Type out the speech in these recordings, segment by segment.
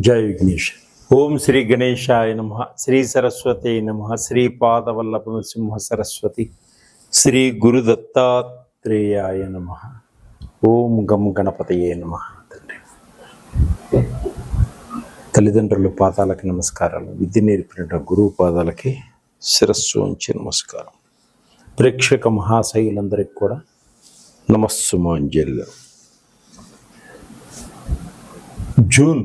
జై విఘ్నేష్. ఓం శ్రీ గణేశాయ నమ శ్రీ సరస్వతి నమ శ్రీ పాదవల్లభ సింహ సరస్వతి శ్రీ గురు దత్తాత్రేయాయ నమ. ఓం గం గణపతయే నమ. తండ్రి. తల్లిదండ్రుల పాదాలకి నమస్కారాలు. విద్య నేర్పిన గురువు పాదాలకి శిరస్సు ఉంచి నమస్కారం. ప్రేక్షక మహాశైలందరికీ కూడా నమస్సుమాంజలి జూన్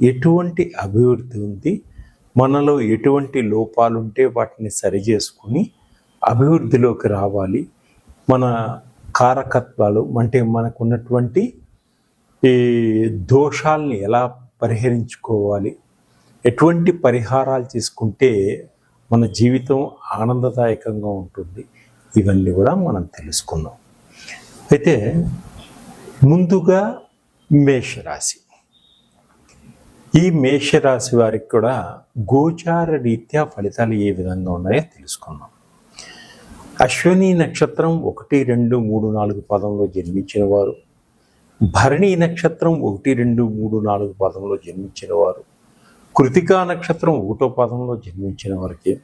ఎటువంటి అభివృద్ధి ఉంది? మనలో ఎటువంటి లోపాలు ఉంటే వాటిని సరిచేసుకుని అభివృద్ధిలోకి రావాలి. మన కారకత్వాలు అంటే మనకున్నటువంటి ఈ దోషాలని ఎలా పరిహరించుకోవాలి? ఎటువంటి పరిహారాలు తీసుకుంటే మన జీవితం ఆనందదాయకంగా ఉంటుంది? ఇవన్నీ కూడా మనం తెలుసుకుందాం. అయితే ముందుగా మేషరాశి. ఈ మేషరాశి వారికి కూడా గోచార రీత్యా ఫలితాలు ఏ విధంగా ఉన్నాయో తెలుసుకున్నాం అశ్విని నక్షత్రం ఒకటి రెండు మూడు నాలుగు పదంలో జన్మించిన వారు. భరణి నక్షత్రం ఒకటి రెండు మూడు నాలుగు పదంలో జన్మించిన వారు. కృతికా నక్షత్రం ఒకటో పదంలో జన్మించిన వారికి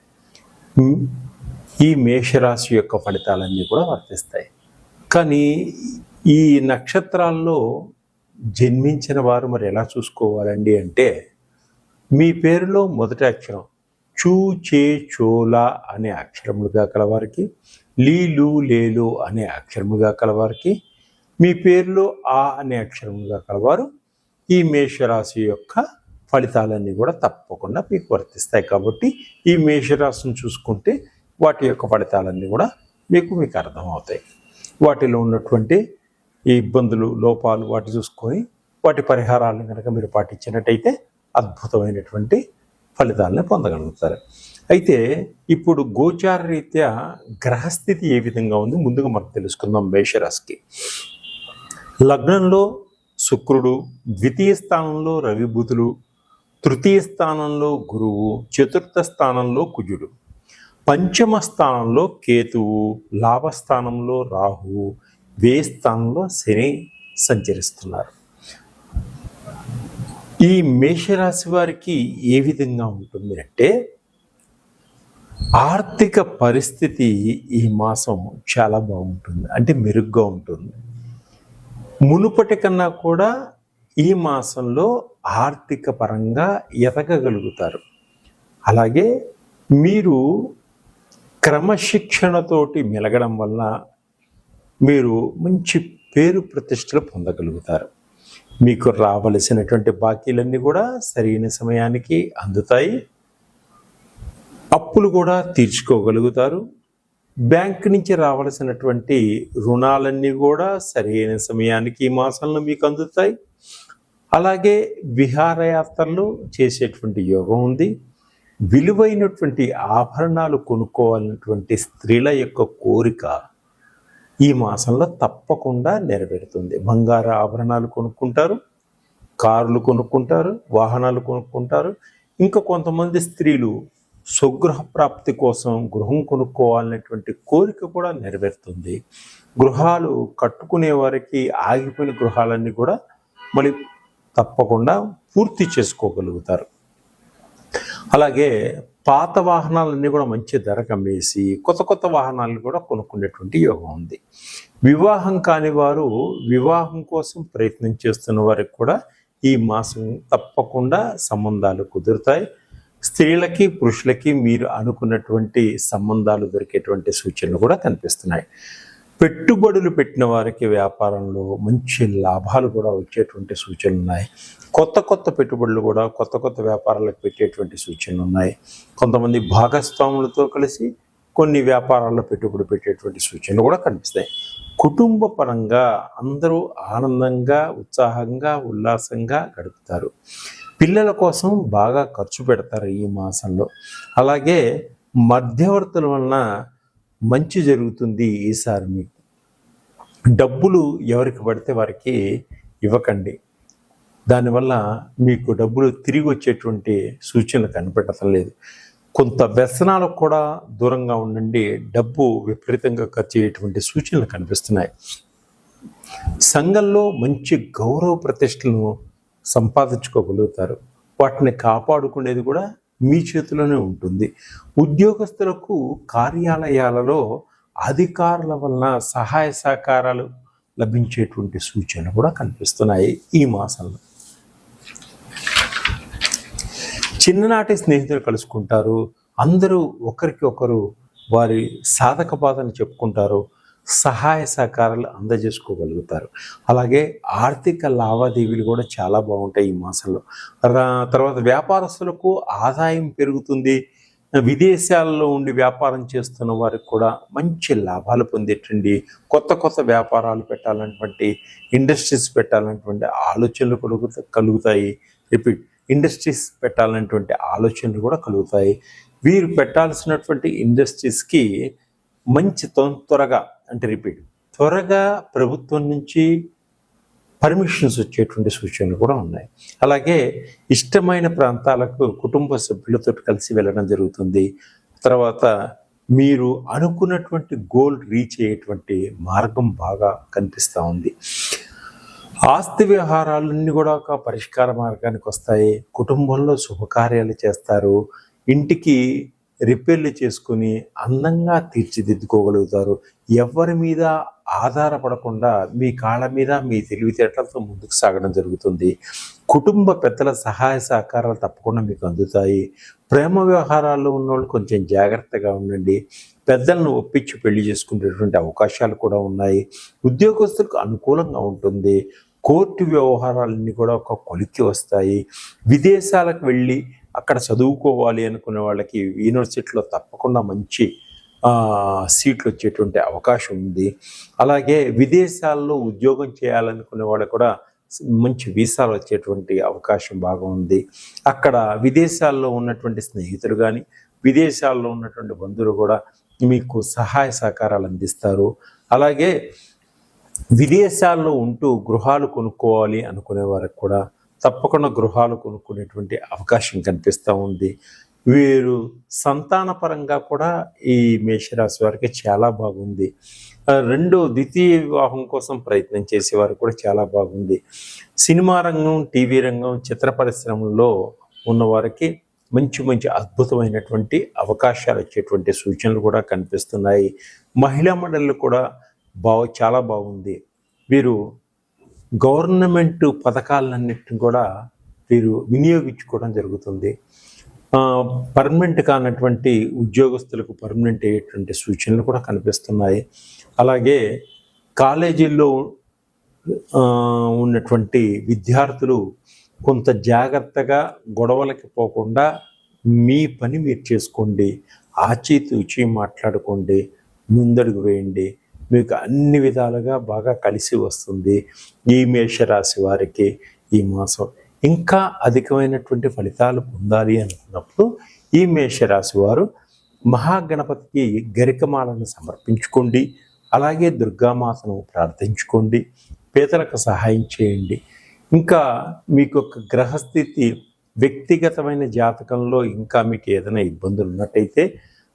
ఈ మేషరాశి యొక్క ఫలితాలన్నీ కూడా వర్తిస్తాయి. కానీ ఈ నక్షత్రాల్లో జన్మించిన వారు మరి ఎలా చూసుకోవాలండి అంటే మీ పేరులో మొదటి అక్షరం చూ చే చోలా అనే అక్షరములుగా కలవారికి లీలు లేలు అనే అక్షరముగా కలవారికి మీ పేరులో ఆ అనే అక్షరముగా కలవారు. ఈ మేషరాశి యొక్క ఫలితాలన్నీ కూడా తప్పకుండా మీకు వర్తిస్తాయి కాబట్టి ఈ మేషరాశిని చూసుకుంటే వాటి యొక్క ఫలితాలన్నీ కూడా మీకు మీకు అర్థమవుతాయి. వాటిలో ఉన్నటువంటి ఈ ఇబ్బందులు లోపాలు వాటి చూసుకొని వాటి పరిహారాలను కనుక మీరు పాటించినట్టయితే అద్భుతమైనటువంటి ఫలితాలను పొందగలుగుతారు. అయితే ఇప్పుడు గోచార రీత్యా గ్రహస్థితి ఏ విధంగా ఉంది? ముందుగా మనం తెలుసుకుందాం మేషరాశికి. లగ్నంలో శుక్రుడు ద్వితీయ స్థానంలో రవిభూతులు తృతీయ స్థానంలో గురువు చతుర్థ స్థానంలో కుజుడు పంచమ స్థానంలో కేతువు లాభస్థానంలో రాహువు వే స్థానంలో శని సంచరిస్తున్నారు. ఈ మేషరాశి వారికి ఏ విధంగా ఉంటుంది అంటే ఆర్థిక పరిస్థితి ఈ మాసం చాలా బాగుంటుంది. అంటే మెరుగ్గా ఉంటుంది. మునుపటి కన్నా కూడా ఈ మాసంలో ఆర్థిక పరంగా ఎదగగలుగుతారు. అలాగే మీరు క్రమశిక్షణతోటి మెలగడం వల్ల మీరు మంచి పేరు ప్రతిష్టలు పొందగలుగుతారు. మీకు రావలసినటువంటి బాకీలన్నీ కూడా సరైన సమయానికి అందుతాయి. అప్పులు కూడా తీర్చుకోగలుగుతారు. బ్యాంక్ నుంచి రావలసినటువంటి రుణాలన్నీ కూడా సరైన సమయానికి ఈ మాసంలో మీకు అందుతాయి. అలాగే విహారయాత్రలు చేసేటువంటి యోగం ఉంది. విలువైనటువంటి ఆభరణాలు కొనుక్కోవాలన్నటువంటి స్త్రీల యొక్క కోరిక ఈ మాసంలో తప్పకుండా నెరవేరుతుంది. బంగారు ఆభరణాలు కొనుక్కుంటారు కార్లు కొనుక్కుంటారు వాహనాలు కొనుక్కుంటారు. ఇంకా కొంతమంది స్త్రీలు స్వగృహ ప్రాప్తి కోసం గృహం కొనుక్కోవాలనేటువంటి కోరిక కూడా నెరవేరుతుంది. గృహాలు కట్టుకునే వారికి ఆగిపోయిన గృహాలన్నీ కూడా మళ్ళీ తప్పకుండా పూర్తి చేసుకోగలుగుతారు. అలాగే పాత వాహనాలన్నీ కూడా మంచి ధర కమ్మేసి కొత్త కొత్త వాహనాలను కూడా కొనుక్కునేటువంటి యోగం ఉంది. వివాహం కాని వారు వివాహం కోసం ప్రయత్నం చేస్తున్న వారికి కూడా ఈ మాసం తప్పకుండా సంబంధాలు కుదురుతాయి. స్త్రీలకి పురుషులకి మీరు అనుకున్నటువంటి సంబంధాలు దొరికేటువంటి సూచనలు కూడా కనిపిస్తున్నాయి. పెట్టుబడులు పెట్టిన వారికి వ్యాపారంలో మంచి లాభాలు కూడా వచ్చేటువంటి సూచనలు ఉన్నాయి. కొత్త కొత్త పెట్టుబడులు కూడా కొత్త కొత్త వ్యాపారాలకు పెట్టేటువంటి సూచనలు ఉన్నాయి. కొంతమంది భాగస్వాములతో కలిసి కొన్ని వ్యాపారాల్లో పెట్టుబడి పెట్టేటువంటి సూచనలు కూడా కనిపిస్తాయి. కుటుంబ పరంగా అందరూ ఆనందంగా ఉత్సాహంగా ఉల్లాసంగా గడుపుతారు. పిల్లల కోసం బాగా ఖర్చు పెడతారు ఈ మాసంలో. అలాగే మధ్యవర్తుల వలన మంచి జరుగుతుంది ఈసారి మీకు. డబ్బులు ఎవరికి పడితే వారికి ఇవ్వకండి. దానివల్ల మీకు డబ్బులు తిరిగి వచ్చేటువంటి సూచనలు కనిపెట్టడం లేదు. కొంత వ్యసనాలకు కూడా దూరంగా ఉండండి. డబ్బు విపరీతంగా ఖర్చు అయ్యేటువంటి సూచనలు కనిపిస్తున్నాయి. సంఘంలో మంచి గౌరవ ప్రతిష్టలను సంపాదించుకోగలుగుతారు. వాటిని కాపాడుకునేది కూడా మీ చేతిలోనే ఉంటుంది. ఉద్యోగస్తులకు కార్యాలయాలలో అధికారుల వలన సహాయ సహకారాలు లభించేటువంటి సూచనలు కూడా కనిపిస్తున్నాయి ఈ మాసంలో. చిన్ననాటి స్నేహితులు కలుసుకుంటారు. అందరూ ఒకరికి ఒకరు వారి సాధక బాధను చెప్పుకుంటారు. సహాయ సహకారాలు అందజేసుకోగలుగుతారు. అలాగే ఆర్థిక లావాదేవీలు కూడా చాలా బాగుంటాయి ఈ మాసంలో. తర్వాత వ్యాపారస్తులకు ఆదాయం పెరుగుతుంది. విదేశాల్లో ఉండి వ్యాపారం చేస్తున్న వారికి కూడా మంచి లాభాలు పొందేటండి. కొత్త కొత్త వ్యాపారాలు పెట్టాలన్నటువంటి ఇండస్ట్రీస్ పెట్టాలన్నటువంటి ఆలోచనలు కలుగుతా కలుగుతాయి. రిపీట్ ఇండస్ట్రీస్ పెట్టాలన్నటువంటి ఆలోచనలు కూడా కలుగుతాయి. వీరు పెట్టాల్సినటువంటి ఇండస్ట్రీస్కి మంచి త్వరగా అంటే రిపీట్ త్వరగా ప్రభుత్వం నుంచి పర్మిషన్స్ వచ్చేటువంటి సూచనలు కూడా ఉన్నాయి. అలాగే ఇష్టమైన ప్రాంతాలకు కుటుంబ సభ్యులతో కలిసి వెళ్ళడం జరుగుతుంది. తర్వాత మీరు అనుకున్నటువంటి గోల్ రీచ్ అయ్యేటువంటి మార్గం బాగా కనిపిస్తూ ఉంది. ఆస్తి వ్యవహారాలన్నీ కూడా ఒక పరిష్కార మార్గానికి వస్తాయి. కుటుంబంలో శుభకార్యాలు చేస్తారు. ఇంటికి రిపేర్లు చేసుకుని అందంగా తీర్చిదిద్దుకోగలుగుతారు. ఎవరి మీద ఆధారపడకుండా మీ కాళ్ళ మీద మీ తెలివితేటలతో ముందుకు సాగడం జరుగుతుంది. కుటుంబ పెద్దల సహాయ సహకారాలు తప్పకుండా మీకు అందుతాయి. ప్రేమ వ్యవహారాల్లో ఉన్నవాళ్ళు కొంచెం జాగ్రత్తగా ఉండండి. పెద్దలను ఒప్పించి పెళ్ళి చేసుకునేటువంటి అవకాశాలు కూడా ఉన్నాయి. ఉద్యోగస్తులకు అనుకూలంగా ఉంటుంది. కోర్టు వ్యవహారాలన్నీ కూడా ఒక కొలిక్కి వస్తాయి. విదేశాలకు వెళ్ళి అక్కడ చదువుకోవాలి అనుకునే వాళ్ళకి యూనివర్సిటీలో తప్పకుండా మంచి సీట్లు వచ్చేటువంటి అవకాశం ఉంది. అలాగే విదేశాల్లో ఉద్యోగం చేయాలనుకునే వాళ్ళు కూడా మంచి వీసాలు వచ్చేటువంటి అవకాశం బాగా ఉంది. అక్కడ విదేశాల్లో ఉన్నటువంటి స్నేహితులు కానీ విదేశాల్లో ఉన్నటువంటి బంధువులు కూడా మీకు సహాయ సహకారాలు అందిస్తారు. అలాగే విదేశాల్లో ఉంటూ గృహాలు కొనుక్కోవాలి అనుకునే వారికి కూడా తప్పకుండా గృహాలు కొనుక్కునేటువంటి అవకాశం కనిపిస్తూ ఉంది. వీరు సంతాన పరంగా కూడా ఈ మేషరాశి వారికి చాలా బాగుంది. రెండో ద్వితీయ వివాహం కోసం ప్రయత్నం చేసేవారు కూడా చాలా బాగుంది. సినిమా రంగం టీవీ రంగం చిత్ర పరిశ్రమల్లో ఉన్నవారికి మంచి మంచి అద్భుతమైనటువంటి అవకాశాలు వచ్చేటువంటి సూచనలు కూడా కనిపిస్తున్నాయి. మహిళా మండలి కూడా బాగు చాలా బాగుంది. వీరు గవర్నమెంట్ పథకాలన్నిటిని కూడా వీరు వినియోగించుకోవడం జరుగుతుంది. పర్మనెంట్ కానటువంటి ఉద్యోగస్తులకు పర్మనెంట్ అయ్యేటువంటి సూచనలు కూడా కనిపిస్తున్నాయి. అలాగే కాలేజీల్లో ఉన్నటువంటి విద్యార్థులు కొంత జాగ్రత్తగా గొడవలకి పోకుండా మీ పని మీరు చేసుకోండి ఆచితూచి మాట్లాడుకోండి ముందడుగు వేయండి మీకు అన్ని విధాలుగా బాగా కలిసి వస్తుంది. ఈ మేషరాశి వారికి ఈ మాసం ఇంకా అధికమైనటువంటి ఫలితాలు పొందాలి అనుకున్నప్పుడు ఈ మేషరాశి వారు మహాగణపతికి గరికమాలను సమర్పించుకోండి. అలాగే దుర్గామాతను ప్రార్థించుకోండి. పేదలకు సహాయం చేయండి. ఇంకా మీకు ఒక గ్రహస్థితి వ్యక్తిగతమైన జాతకంలో ఇంకా మీకు ఏదైనా ఇబ్బందులు ఉన్నట్టయితే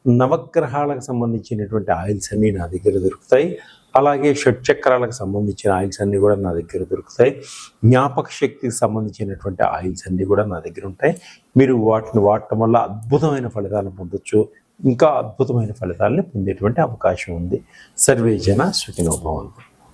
నవగ్రహాలకు సంబంధించినటువంటి ఆయిల్స్ అన్నీ నా దగ్గర దొరుకుతాయి. అలాగే షట్చక్రాలకు సంబంధించిన ఆయిల్స్ అన్నీ కూడా నా దగ్గర దొరుకుతాయి. జ్ఞాపక శక్తికి సంబంధించినటువంటి ఆయిల్స్ అన్నీ కూడా నా దగ్గర ఉంటాయి. మీరు వాటిని వాడటం వల్ల అద్భుతమైన ఫలితాలను పొందొచ్చు. ఇంకా అద్భుతమైన ఫలితాలని పొందేటువంటి అవకాశం ఉంది. సర్వేజన సుఖినోభవంతో